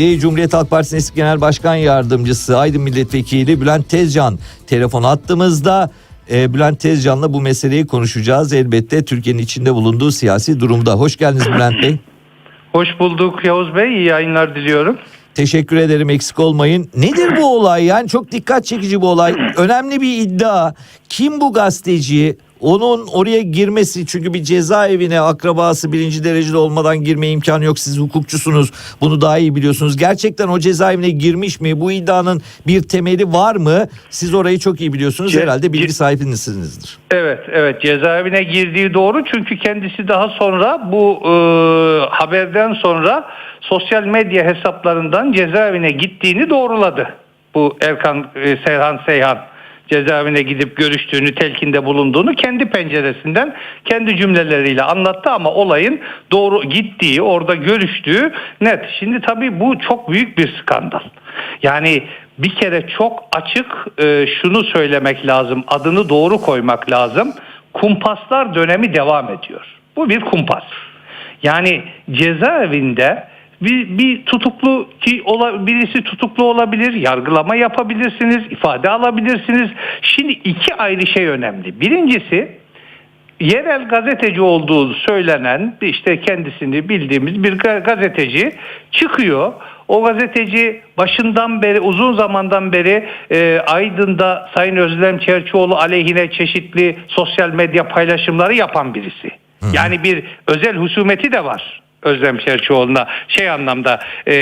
geldi. Cumhuriyet Halk Partisi eski genel başkan yardımcısı Aydın Milletvekili Bülent Tezcan telefon attığımızda e, Bülent Tezcan'la bu meseleyi konuşacağız. Elbette Türkiye'nin içinde bulunduğu siyasi durumda. Hoş geldiniz Bülent Bey. Hoş bulduk Yavuz Bey. İyi yayınlar diliyorum. Teşekkür ederim eksik olmayın. Nedir bu olay yani çok dikkat çekici bu olay. Önemli bir iddia. Kim bu gazeteci? Onun oraya girmesi çünkü bir cezaevine akrabası birinci derecede olmadan girme imkanı yok. Siz hukukçusunuz bunu daha iyi biliyorsunuz. Gerçekten o cezaevine girmiş mi? Bu iddianın bir temeli var mı? Siz orayı çok iyi biliyorsunuz. Ce- Herhalde bilgi sahibisinizdir. Evet, evet cezaevine girdiği doğru çünkü kendisi daha sonra bu e, haberden sonra sosyal medya hesaplarından cezaevine gittiğini doğruladı. Bu Erkan e, Serhan Seyhan cezaevine gidip görüştüğünü, telkinde bulunduğunu kendi penceresinden kendi cümleleriyle anlattı ama olayın doğru gittiği, orada görüştüğü net. Şimdi tabii bu çok büyük bir skandal. Yani bir kere çok açık e, şunu söylemek lazım, adını doğru koymak lazım. Kumpaslar dönemi devam ediyor. Bu bir kumpas. Yani cezaevinde bir, bir tutuklu ki ola, birisi tutuklu olabilir, yargılama yapabilirsiniz, ifade alabilirsiniz. Şimdi iki ayrı şey önemli. Birincisi yerel gazeteci olduğu söylenen işte kendisini bildiğimiz bir ga- gazeteci çıkıyor. O gazeteci başından beri uzun zamandan beri e, Aydın'da Sayın Özlem Çerçioğlu aleyhine çeşitli sosyal medya paylaşımları yapan birisi. Yani bir özel husumeti de var. Özlem Çerçioğlu'na şey anlamda e,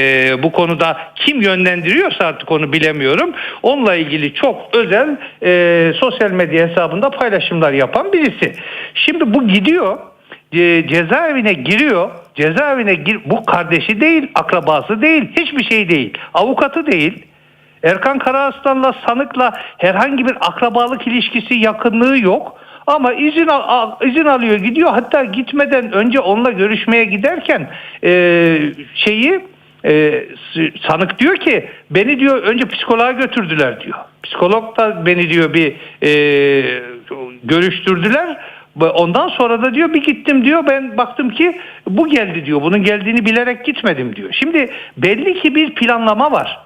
bu konuda kim yönlendiriyorsa artık onu bilemiyorum. Onunla ilgili çok özel e, sosyal medya hesabında paylaşımlar yapan birisi. Şimdi bu gidiyor e, cezaevine giriyor. Cezaevine gir bu kardeşi değil, akrabası değil, hiçbir şey değil. Avukatı değil. Erkan Karaaslan'la sanıkla herhangi bir akrabalık ilişkisi, yakınlığı yok. Ama izin al, al- izin alıyor gidiyor. Hatta gitmeden önce onunla görüşmeye giderken e, şeyi e, sanık diyor ki beni diyor önce psikoloğa götürdüler diyor. Psikolog da beni diyor bir e, görüştürdüler. Ondan sonra da diyor bir gittim diyor ben baktım ki bu geldi diyor. Bunun geldiğini bilerek gitmedim diyor. Şimdi belli ki bir planlama var.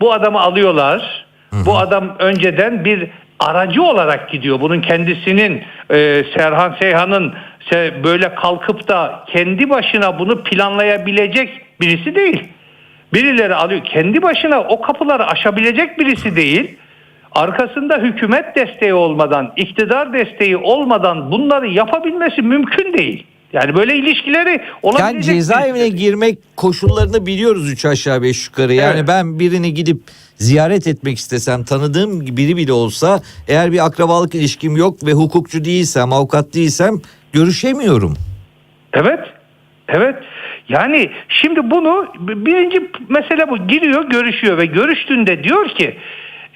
Bu adamı alıyorlar. Bu adam önceden bir aracı olarak gidiyor. Bunun kendisinin e, Serhan Seyhan'ın se- böyle kalkıp da kendi başına bunu planlayabilecek birisi değil. Birileri alıyor. Kendi başına o kapıları aşabilecek birisi değil. Arkasında hükümet desteği olmadan, iktidar desteği olmadan bunları yapabilmesi mümkün değil. Yani böyle ilişkileri olabilecek Yani cezaevine birisi girmek koşullarını biliyoruz üç aşağı beş yukarı. Yani Evet. ben birini gidip ziyaret etmek istesem tanıdığım biri bile olsa eğer bir akrabalık ilişkim yok ve hukukçu değilsem avukat değilsem görüşemiyorum. Evet. Evet. Yani şimdi bunu birinci mesele bu. Giriyor, görüşüyor ve görüştüğünde diyor ki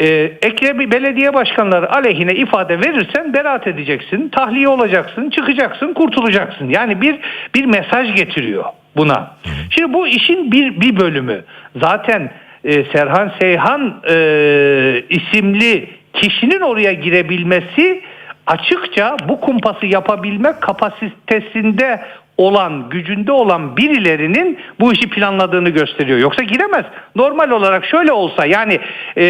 e, Ekrem belediye başkanları aleyhine ifade verirsen beraat edeceksin, tahliye olacaksın, çıkacaksın, kurtulacaksın. Yani bir bir mesaj getiriyor buna. Şimdi bu işin bir bir bölümü. Zaten e, Serhan Seyhan e, isimli kişinin oraya girebilmesi açıkça bu kumpası yapabilme kapasitesinde olan, gücünde olan birilerinin bu işi planladığını gösteriyor. Yoksa giremez. Normal olarak şöyle olsa yani e,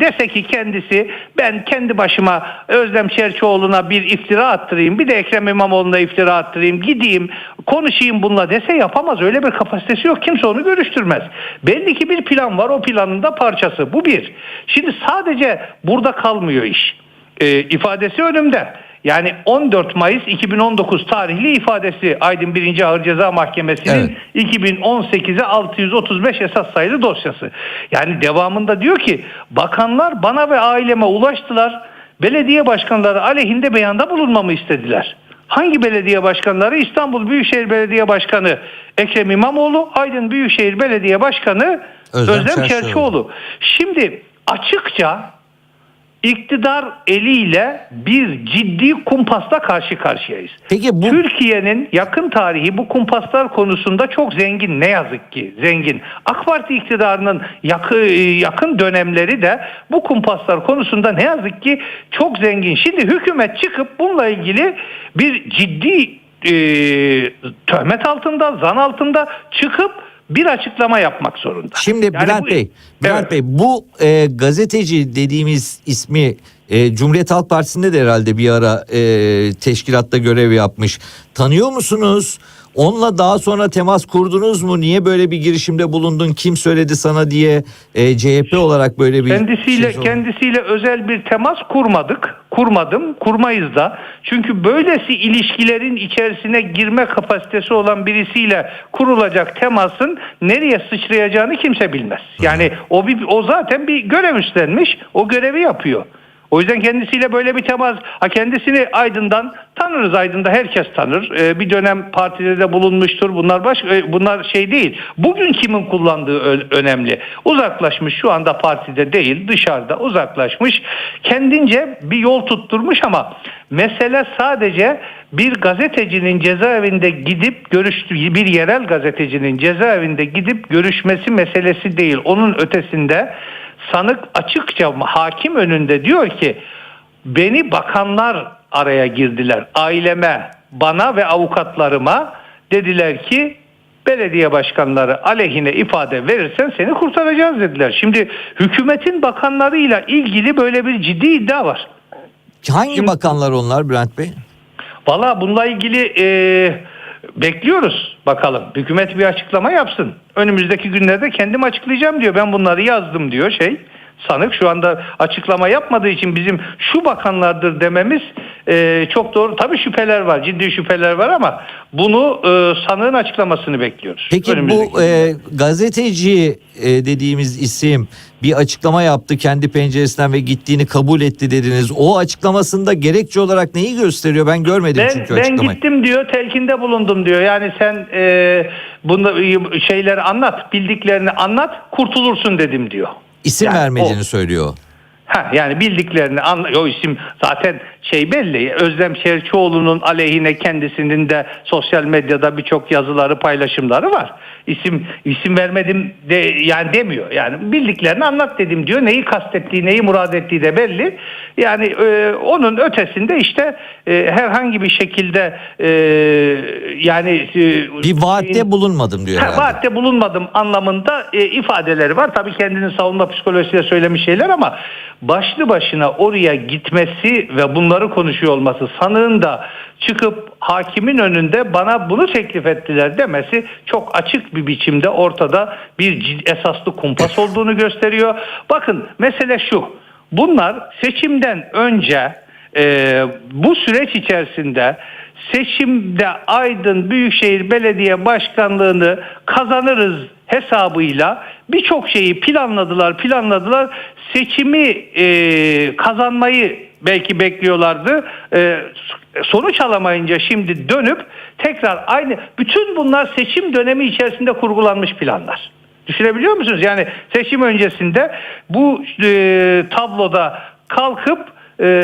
dese ki kendisi ben kendi başıma Özlem Çerçioğlu'na bir iftira attırayım, bir de Ekrem İmamoğlu'na iftira attırayım, gideyim, konuşayım bununla dese yapamaz. Öyle bir kapasitesi yok. Kimse onu görüştürmez. Belli ki bir plan var. O planın da parçası. Bu bir. Şimdi sadece burada kalmıyor iş e, ifadesi önümde. Yani 14 Mayıs 2019 tarihli ifadesi Aydın 1. Ağır Ceza Mahkemesi'nin 2018'e 635 esas sayılı dosyası. Yani devamında diyor ki bakanlar bana ve aileme ulaştılar. Belediye başkanları aleyhinde beyanda bulunmamı istediler. Hangi belediye başkanları? İstanbul Büyükşehir Belediye Başkanı Ekrem İmamoğlu, Aydın Büyükşehir Belediye Başkanı Özlem Özlem. Çerçioğlu. Şimdi açıkça iktidar eliyle bir ciddi kumpasla karşı karşıyayız. Peki bu Türkiye'nin yakın tarihi bu kumpaslar konusunda çok zengin ne yazık ki zengin. AK Parti iktidarının yakın, yakın dönemleri de bu kumpaslar konusunda ne yazık ki çok zengin. Şimdi hükümet çıkıp bununla ilgili bir ciddi e, töhmet altında, zan altında çıkıp bir açıklama yapmak zorunda. Şimdi Yani Bülent bu- Bey, Bülent Evet. Bey bu e, gazeteci dediğimiz ismi e, Cumhuriyet Halk Partisi'nde de herhalde bir ara e, teşkilatta görev yapmış. Tanıyor musunuz? Onunla daha sonra temas kurdunuz mu? Niye böyle bir girişimde bulundun? Kim söyledi sana diye e, CHP olarak böyle bir Kendisiyle şey- kendisiyle özel bir temas kurmadık. Kurmadım, kurmayız da. Çünkü böylesi ilişkilerin içerisine girme kapasitesi olan birisiyle kurulacak temasın nereye sıçrayacağını kimse bilmez. Yani o bir o zaten bir görev üstlenmiş. O görevi yapıyor. O yüzden kendisiyle böyle bir temas, ha kendisini Aydın'dan tanırız. Aydın'da herkes tanır. Ee, bir dönem partide de bulunmuştur. Bunlar baş, e, bunlar şey değil. Bugün kimin kullandığı önemli. Uzaklaşmış şu anda partide değil, dışarıda uzaklaşmış. Kendince bir yol tutturmuş ama mesele sadece bir gazetecinin cezaevinde gidip görüştüğü bir yerel gazetecinin cezaevinde gidip görüşmesi meselesi değil. Onun ötesinde sanık açıkça hakim önünde diyor ki beni bakanlar araya girdiler. Aileme, bana ve avukatlarıma dediler ki belediye başkanları aleyhine ifade verirsen seni kurtaracağız dediler. Şimdi hükümetin bakanlarıyla ilgili böyle bir ciddi iddia var. Hangi bakanlar onlar Bülent Bey? Valla bununla ilgili e, bekliyoruz bakalım. Hükümet bir açıklama yapsın. Önümüzdeki günlerde kendim açıklayacağım diyor. Ben bunları yazdım diyor şey. Sanık şu anda açıklama yapmadığı için bizim şu bakanlardır dememiz e, çok doğru. Tabii şüpheler var, ciddi şüpheler var ama bunu e, sanığın açıklamasını bekliyoruz. Peki Önümüzdeki bu e, gazeteci e, dediğimiz isim bir açıklama yaptı kendi penceresinden ve gittiğini kabul etti dediniz. O açıklamasında gerekçe olarak neyi gösteriyor? Ben görmedim Ben, çünkü ben açıklamayı. gittim diyor, telkinde bulundum diyor. Yani sen e, bunu şeyleri anlat, bildiklerini anlat, kurtulursun dedim diyor. İsim Yani vermediğini o- söylüyor. Ha, yani bildiklerini anla o isim zaten şey belli. Özlem Şerçioğlu'nun aleyhine kendisinin de sosyal medyada birçok yazıları, paylaşımları var. İsim isim vermedim de yani demiyor. Yani bildiklerini anlat dedim diyor. Neyi kastettiği, neyi murad ettiği de belli. Yani e, onun ötesinde işte e, herhangi bir şekilde e, yani e, Bir vaatte bulunmadım diyor Ha, vaatte bulunmadım anlamında e, ifadeleri var. Tabii kendinin savunma psikolojisiyle söylemiş şeyler ama başlı başına oraya gitmesi ve bunları konuşuyor olması sanığın da çıkıp hakimin önünde bana bunu teklif ettiler demesi çok açık bir biçimde ortada bir esaslı kumpas olduğunu gösteriyor. Bakın mesele şu. Bunlar seçimden önce e, bu süreç içerisinde seçimde Aydın Büyükşehir Belediye Başkanlığını kazanırız hesabıyla birçok şeyi planladılar planladılar seçimi e, kazanmayı belki bekliyorlardı E, sonuç alamayınca şimdi dönüp tekrar aynı bütün bunlar seçim dönemi içerisinde kurgulanmış planlar. Düşünebiliyor musunuz? Yani seçim öncesinde bu e, tabloda kalkıp e,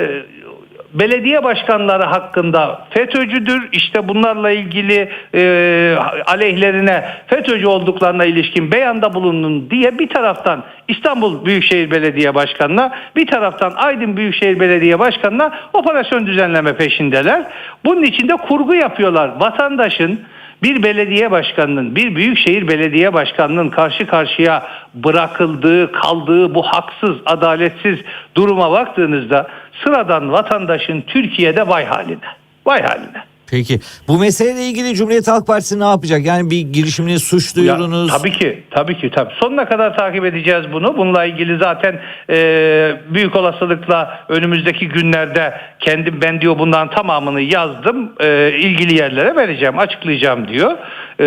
belediye başkanları hakkında FETÖ'cüdür işte bunlarla ilgili e, aleyhlerine FETÖ'cü olduklarına ilişkin beyanda bulunun diye bir taraftan İstanbul Büyükşehir Belediye Başkanı'na bir taraftan Aydın Büyükşehir Belediye Başkanı'na operasyon düzenleme peşindeler. Bunun içinde kurgu yapıyorlar. Vatandaşın bir belediye başkanının, bir büyükşehir belediye başkanının karşı karşıya bırakıldığı, kaldığı bu haksız, adaletsiz duruma baktığınızda sıradan vatandaşın Türkiye'de vay haline. Vay haline. Peki bu meseleyle ilgili Cumhuriyet Halk Partisi ne yapacak? Yani bir girişimini suç Ya, duyurunuz. tabii ki, tabii ki, tabii. Sonuna kadar takip edeceğiz bunu. Bununla ilgili zaten e, büyük olasılıkla önümüzdeki günlerde kendim ben diyor bundan tamamını yazdım. E, ilgili yerlere vereceğim, açıklayacağım diyor. E,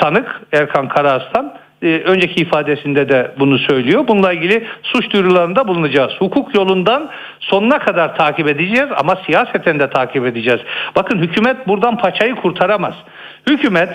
sanık Erkan Karaaslan önceki ifadesinde de bunu söylüyor. Bununla ilgili suç duyurularında bulunacağız. Hukuk yolundan sonuna kadar takip edeceğiz ama siyaseten de takip edeceğiz. Bakın hükümet buradan paçayı kurtaramaz. Hükümet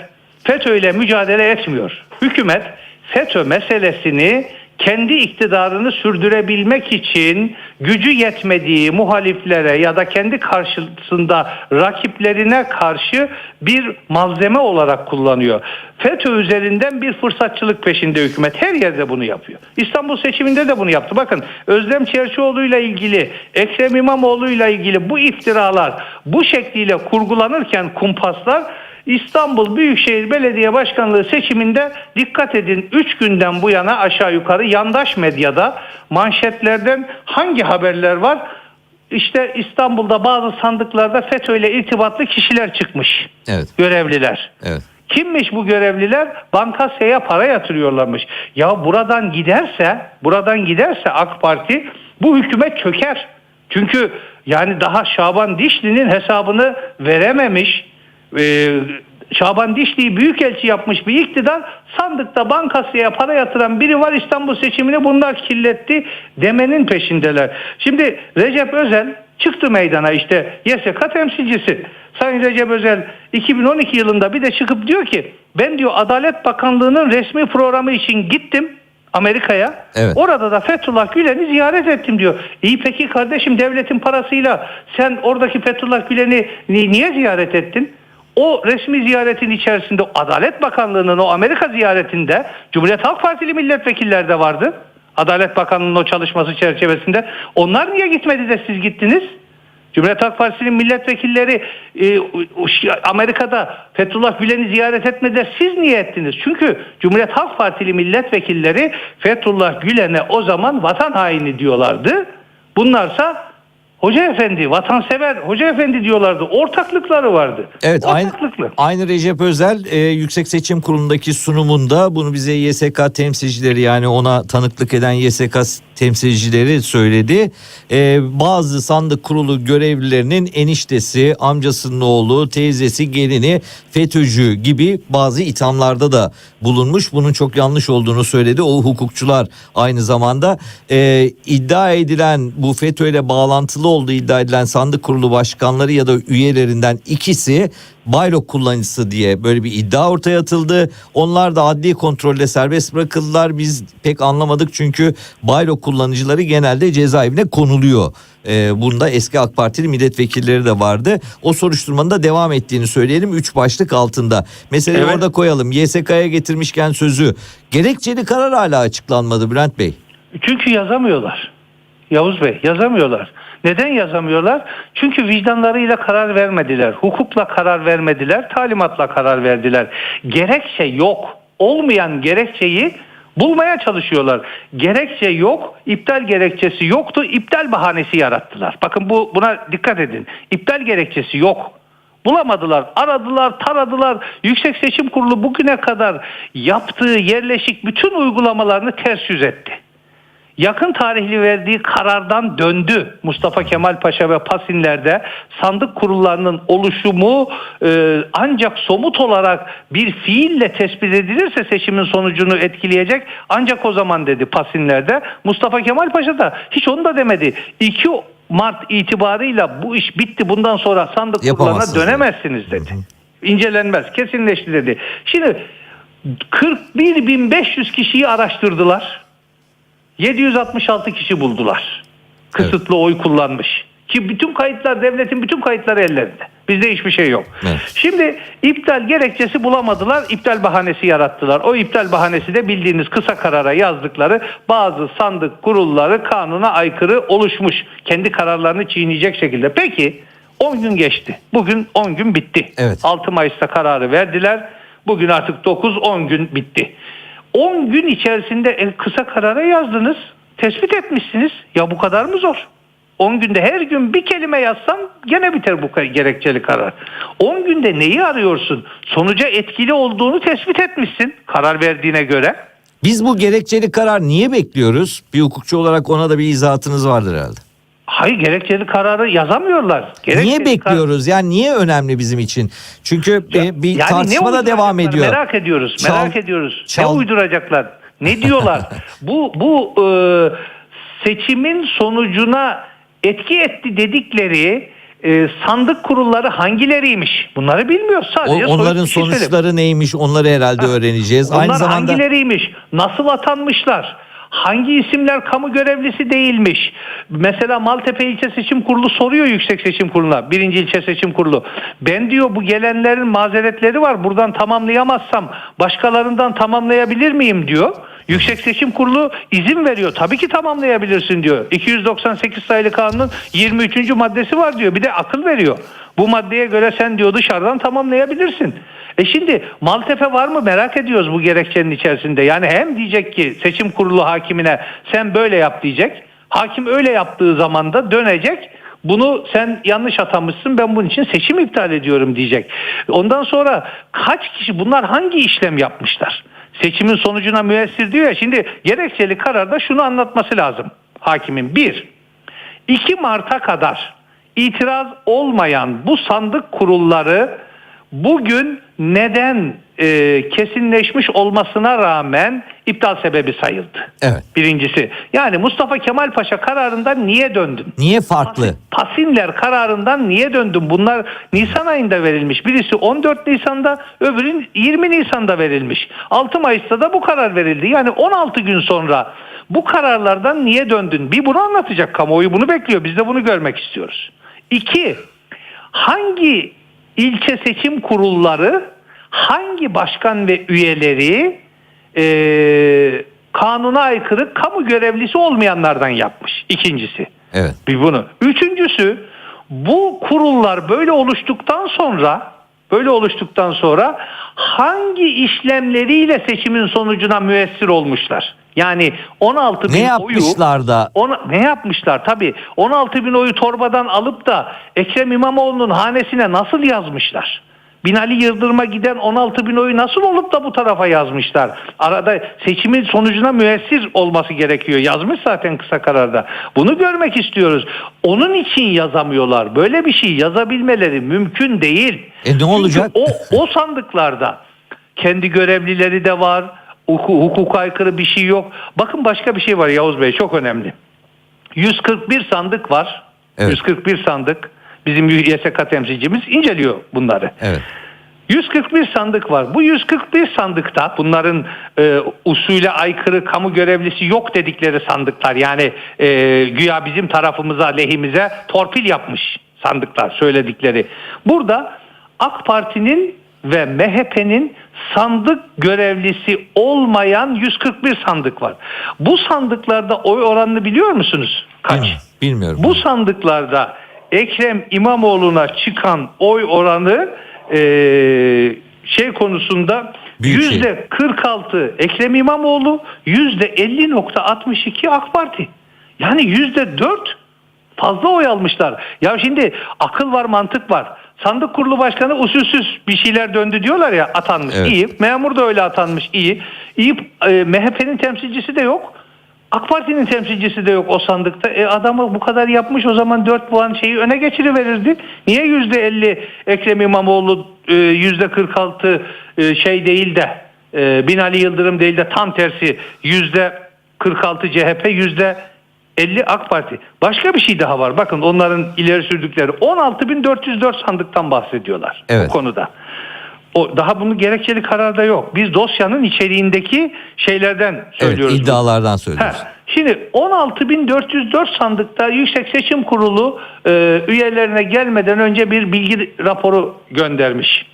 FETÖ ile mücadele etmiyor. Hükümet FETÖ meselesini kendi iktidarını sürdürebilmek için gücü yetmediği muhaliflere ya da kendi karşısında rakiplerine karşı bir malzeme olarak kullanıyor. FETÖ üzerinden bir fırsatçılık peşinde hükümet. Her yerde bunu yapıyor. İstanbul seçiminde de bunu yaptı. Bakın Özlem Çerçioğlu ile ilgili, Ekrem İmamoğlu ile ilgili bu iftiralar bu şekliyle kurgulanırken kumpaslar İstanbul Büyükşehir Belediye Başkanlığı seçiminde dikkat edin 3 günden bu yana aşağı yukarı yandaş medyada manşetlerden hangi haberler var? İşte İstanbul'da bazı sandıklarda FETÖ ile irtibatlı kişiler çıkmış. Evet. Görevliler. Evet. Kimmiş bu görevliler? Bankasya para yatırıyorlarmış. Ya buradan giderse, buradan giderse AK Parti bu hükümet çöker. Çünkü yani daha Şaban Dişli'nin hesabını verememiş. Ee, Şaban Dişli'yi büyükelçi yapmış bir iktidar sandıkta bankasya para yatıran biri var İstanbul seçimini bunlar kirletti demenin peşindeler. Şimdi Recep Özel çıktı meydana işte YSK temsilcisi. Sayın Recep Özel 2012 yılında bir de çıkıp diyor ki ben diyor Adalet Bakanlığı'nın resmi programı için gittim Amerika'ya. Evet. Orada da Fethullah Gülen'i ziyaret ettim diyor. İyi peki kardeşim devletin parasıyla sen oradaki Fethullah Gülen'i ni- niye ziyaret ettin? O resmi ziyaretin içerisinde Adalet Bakanlığı'nın o Amerika ziyaretinde Cumhuriyet Halk Partili milletvekiller de vardı. Adalet Bakanlığı'nın o çalışması çerçevesinde. Onlar niye gitmedi de siz gittiniz? Cumhuriyet Halk Partisi'nin milletvekilleri e, Amerika'da Fethullah Gülen'i ziyaret etmedi de siz niye ettiniz? Çünkü Cumhuriyet Halk Partili milletvekilleri Fethullah Gülen'e o zaman vatan haini diyorlardı. Bunlarsa Hoca Efendi, vatansever Hoca Efendi diyorlardı. Ortaklıkları vardı. Evet aynı, Ortaklıklı. aynı Recep Özel e, Yüksek Seçim Kurulu'ndaki sunumunda bunu bize YSK temsilcileri yani ona tanıklık eden YSK temsilcileri söyledi. E, bazı sandık kurulu görevlilerinin eniştesi, amcasının oğlu, teyzesi, gelini FETÖ'cü gibi bazı ithamlarda da bulunmuş. Bunun çok yanlış olduğunu söyledi. O hukukçular aynı zamanda e, iddia edilen bu FETÖ ile bağlantılı olduğu iddia edilen sandık kurulu başkanları ya da üyelerinden ikisi Bayrok kullanıcısı diye böyle bir iddia ortaya atıldı. Onlar da adli kontrolle serbest bırakıldılar. Biz pek anlamadık çünkü Bayrok kullanıcıları genelde cezaevine konuluyor. Ee, bunda eski AK Partili milletvekilleri de vardı. O soruşturmanın da devam ettiğini söyleyelim. Üç başlık altında. Meseleyi Evet. orada koyalım. YSK'ya getirmişken sözü. Gerekçeli karar hala açıklanmadı Bülent Bey. Çünkü yazamıyorlar. Yavuz Bey yazamıyorlar. Neden yazamıyorlar? Çünkü vicdanlarıyla karar vermediler. Hukukla karar vermediler. Talimatla karar verdiler. Gerekçe yok. Olmayan gerekçeyi bulmaya çalışıyorlar. Gerekçe yok. iptal gerekçesi yoktu. İptal bahanesi yarattılar. Bakın bu buna dikkat edin. İptal gerekçesi yok. Bulamadılar, aradılar, taradılar. Yüksek Seçim Kurulu bugüne kadar yaptığı yerleşik bütün uygulamalarını ters yüz etti yakın tarihli verdiği karardan döndü. Mustafa Kemal Paşa ve Pasinler'de sandık kurullarının oluşumu e, ancak somut olarak bir fiille tespit edilirse seçimin sonucunu etkileyecek ancak o zaman dedi Pasinler'de. Mustafa Kemal Paşa da hiç onu da demedi. 2 Mart itibarıyla bu iş bitti bundan sonra sandık kurullarına dedi. dönemezsiniz dedi. İncelenmez kesinleşti dedi. Şimdi 41.500 kişiyi araştırdılar. 766 kişi buldular. Kısıtlı oy kullanmış. Ki bütün kayıtlar devletin bütün kayıtları ellerinde. Bizde hiçbir şey yok. Evet. Şimdi iptal gerekçesi bulamadılar. iptal bahanesi yarattılar. O iptal bahanesi de bildiğiniz kısa karara yazdıkları bazı sandık kurulları kanuna aykırı oluşmuş. Kendi kararlarını çiğneyecek şekilde. Peki 10 gün geçti. Bugün 10 gün bitti. Evet. 6 Mayıs'ta kararı verdiler. Bugün artık 9-10 gün bitti. 10 gün içerisinde e, kısa karara yazdınız. Tespit etmişsiniz. Ya bu kadar mı zor? 10 günde her gün bir kelime yazsan gene biter bu gerekçeli karar. 10 günde neyi arıyorsun? Sonuca etkili olduğunu tespit etmişsin karar verdiğine göre. Biz bu gerekçeli karar niye bekliyoruz? Bir hukukçu olarak ona da bir izahatınız vardır herhalde. Hayır gerekçeli kararı yazamıyorlar. Gerekçeli niye kar- bekliyoruz? Yani niye önemli bizim için? Çünkü e, bir Yani tartışma da devam ediyor. Merak ediyoruz. Çal- merak ediyoruz. çal- Ne uyduracaklar? Ne diyorlar? bu bu e, seçimin sonucuna etki etti dedikleri e, sandık kurulları hangileriymiş? Bunları bilmiyor. O- Sadece onların soyut bir şey sonuçları neymiş? Onları herhalde öğreneceğiz. Onlar Aynı zamanda hangileriymiş? Nasıl atanmışlar? Hangi isimler kamu görevlisi değilmiş? Mesela Maltepe İlçe Seçim Kurulu soruyor Yüksek Seçim Kurulu'na. Birinci İlçe Seçim Kurulu. Ben diyor bu gelenlerin mazeretleri var. Buradan tamamlayamazsam başkalarından tamamlayabilir miyim diyor. Yüksek Seçim Kurulu izin veriyor. Tabii ki tamamlayabilirsin diyor. 298 sayılı kanunun 23. maddesi var diyor. Bir de akıl veriyor. Bu maddeye göre sen diyor dışarıdan tamamlayabilirsin. E şimdi Maltepe var mı merak ediyoruz bu gerekçenin içerisinde. Yani hem diyecek ki seçim kurulu hakimine sen böyle yap diyecek. Hakim öyle yaptığı zaman da dönecek. Bunu sen yanlış atamışsın ben bunun için seçim iptal ediyorum diyecek. Ondan sonra kaç kişi bunlar hangi işlem yapmışlar? Seçimin sonucuna müessir diyor ya şimdi gerekçeli kararda şunu anlatması lazım hakimin. Bir, 2 Mart'a kadar itiraz olmayan bu sandık kurulları bugün neden e, kesinleşmiş olmasına rağmen iptal sebebi sayıldı. Evet. Birincisi yani Mustafa Kemal Paşa kararından niye döndün? Niye farklı? Pasinler kararından niye döndün? Bunlar Nisan ayında verilmiş. Birisi 14 Nisan'da, öbürün 20 Nisan'da verilmiş. 6 Mayıs'ta da bu karar verildi. Yani 16 gün sonra bu kararlardan niye döndün? Bir bunu anlatacak kamuoyu bunu bekliyor. Biz de bunu görmek istiyoruz. İki, hangi ilçe seçim kurulları hangi başkan ve üyeleri eee, kanuna aykırı kamu görevlisi olmayanlardan yapmış? İkincisi. Evet. Bir bunu. Üçüncüsü bu kurullar böyle oluştuktan sonra böyle oluştuktan sonra hangi işlemleriyle seçimin sonucuna müessir olmuşlar? Yani 16 bin Ne oyu yapmışlar da ona, ne yapmışlar? Tabii 16 bin oyu torbadan alıp da Ekrem İmamoğlu'nun hanesine nasıl yazmışlar? Binali Yıldırım'a giden 16 bin oyu nasıl olup da bu tarafa yazmışlar? Arada seçimin sonucuna müessir olması gerekiyor. Yazmış zaten kısa kararda. Bunu görmek istiyoruz. Onun için yazamıyorlar. Böyle bir şey yazabilmeleri mümkün değil. E ne olacak? Çünkü o, o sandıklarda kendi görevlileri de var. Huku, hukuka aykırı bir şey yok. Bakın başka bir şey var Yavuz Bey çok önemli. 141 sandık var. Evet. 141 sandık. Bizim YSK temsilcimiz inceliyor bunları. Evet. 141 sandık var. Bu 141 sandıkta bunların e, usule aykırı kamu görevlisi yok dedikleri sandıklar. Yani e, güya bizim tarafımıza lehimize torpil yapmış sandıklar söyledikleri. Burada AK Parti'nin ve MHP'nin sandık görevlisi olmayan 141 sandık var. Bu sandıklarda oy oranını biliyor musunuz? Kaç? Bilmiyorum. Bilmiyorum. Bu sandıklarda Ekrem İmamoğlu'na çıkan oy oranı e, şey konusunda şey. yüzde 46 Ekrem İmamoğlu yüzde 50.62 AK Parti. Yani yüzde 4 fazla oy almışlar. Ya şimdi akıl var mantık var. Sandık kurulu başkanı usulsüz bir şeyler döndü diyorlar ya atanmış Evet. iyi. Memur da öyle atanmış iyi. İyi e, MHP'nin temsilcisi de yok. AK Parti'nin temsilcisi de yok o sandıkta. E adamı bu kadar yapmış o zaman 4 puan şeyi öne geçiriverirdi. Niye %50 Ekrem İmamoğlu e, %46 e, şey değil de e, Binali Yıldırım değil de tam tersi %46 CHP %50 AK Parti. Başka bir şey daha var. Bakın onların ileri sürdükleri 16.404 sandıktan bahsediyorlar Evet. bu konuda. O daha bunun gerekçeli kararda yok. Biz dosyanın içeriğindeki şeylerden Evet, söylüyoruz. bunu. iddialardan Ha, söylüyoruz. şimdi 16.404 sandıkta Yüksek Seçim Kurulu e, üyelerine gelmeden önce bir bilgi raporu göndermiş.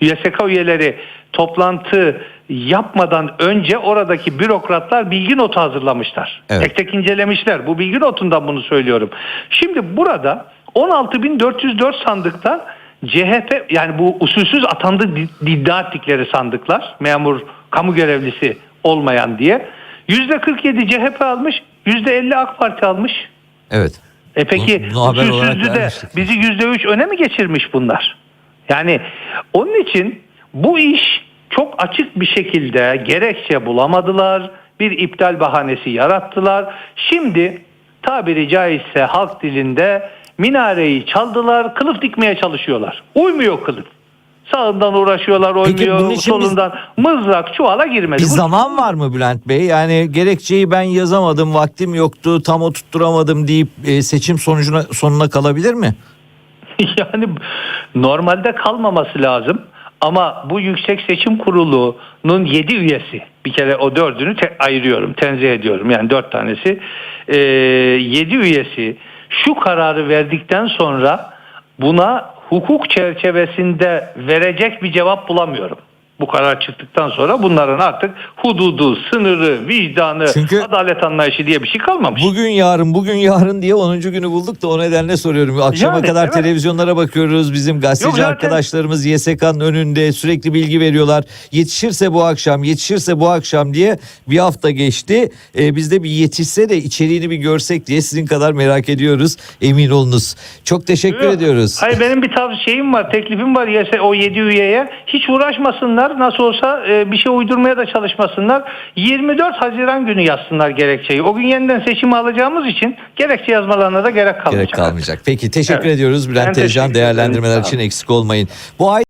YSK üyeleri toplantı yapmadan önce oradaki bürokratlar bilgi notu hazırlamışlar. Evet. Tek tek incelemişler. Bu bilgi notundan bunu söylüyorum. Şimdi burada 16.404 sandıkta CHP yani bu usulsüz atandı di- iddia ettikleri sandıklar memur kamu görevlisi olmayan diye %47 CHP almış %50 AK Parti almış. Evet. E peki Bunu- bunu usulsüzlüğü de bizi %3 öne mi geçirmiş bunlar? Yani onun için bu iş çok açık bir şekilde gerekçe bulamadılar. Bir iptal bahanesi yarattılar. Şimdi tabiri caizse halk dilinde minareyi çaldılar, kılıf dikmeye çalışıyorlar. Uymuyor kılıf. Sağından uğraşıyorlar, Peki bunun için biz- solundan. Mızrak çuvala girmedi. Bir Bu- zaman var mı Bülent Bey? Yani gerekçeyi ben yazamadım, vaktim yoktu, tam oturtturamadım deyip e, seçim sonucuna sonuna kalabilir mi? yani normalde kalmaması lazım. Ama bu Yüksek Seçim Kurulu'nun 7 üyesi bir kere o dördünü te- ayırıyorum, tenzih ediyorum. Yani dört tanesi. 7 üyesi şu kararı verdikten sonra buna hukuk çerçevesinde verecek bir cevap bulamıyorum. Bu karar çıktıktan sonra bunların artık hududu, sınırı, vicdanı, Çünkü- adalet anlayışı diye bir şey kalmamış. Bugün yarın bugün yarın diye 10. günü bulduk da o nedenle soruyorum. Akşama Yani, kadar evet. televizyonlara bakıyoruz. Bizim gazeteci Yok zaten- arkadaşlarımız YSK'nın önünde sürekli bilgi veriyorlar. Yetişirse bu akşam, yetişirse bu akşam diye bir hafta geçti. Ee, biz de bir yetişse de içeriğini bir görsek diye sizin kadar merak ediyoruz. Emin olunuz. Çok teşekkür Yok. ediyoruz. Hayır benim bir tavsiyem var, teklifim var YS, o 7 üyeye. Hiç uğraşmasınlar. Nasıl olsa e, bir şey uydurmaya da çalışmasınlar. 24 Haziran günü yazsınlar gerekçeyi. O gün yeniden seçimi alacağımız için gerekçe yazmalarına da gerek kalmayacak. Gerek kalmayacak. Peki teşekkür Evet. ediyoruz Bülent Tezcan değerlendirmeler için eksik olmayın. Bu ay